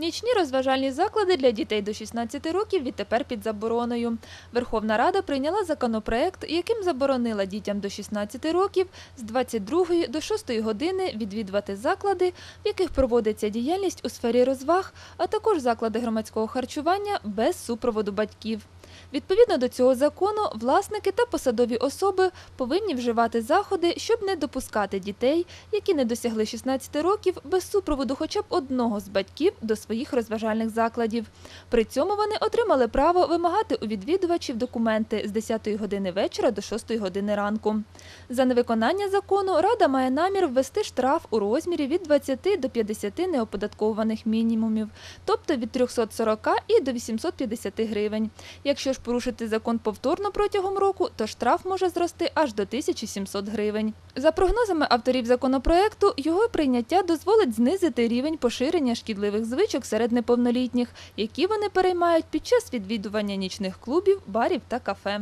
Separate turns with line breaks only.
Нічні розважальні заклади для дітей до 16 років відтепер під забороною. Верховна Рада прийняла законопроект, яким заборонила дітям до 16 років з 22 до 6 години відвідувати заклади, в яких проводиться діяльність у сфері розваг, а також заклади громадського харчування без супроводу батьків. Відповідно до цього закону, власники та посадові особи повинні вживати заходи, щоб не допускати дітей, які не досягли 16 років, без супроводу хоча б одного з батьків до своїх розважальних закладів. При цьому вони отримали право вимагати у відвідувачів документи з 10 години вечора до 6 години ранку. За невиконання закону Рада має намір ввести штраф у розмірі від 20 до 50 неоподаткованих мінімумів, тобто від 340 і до 850 гривень. Якщо ж порушити закон повторно протягом року, то штраф може зрости аж до 1700 гривень. За прогнозами авторів законопроекту, його прийняття дозволить знизити рівень поширення шкідливих звичок серед неповнолітніх, які вони переймають під час відвідування нічних клубів, барів та кафе.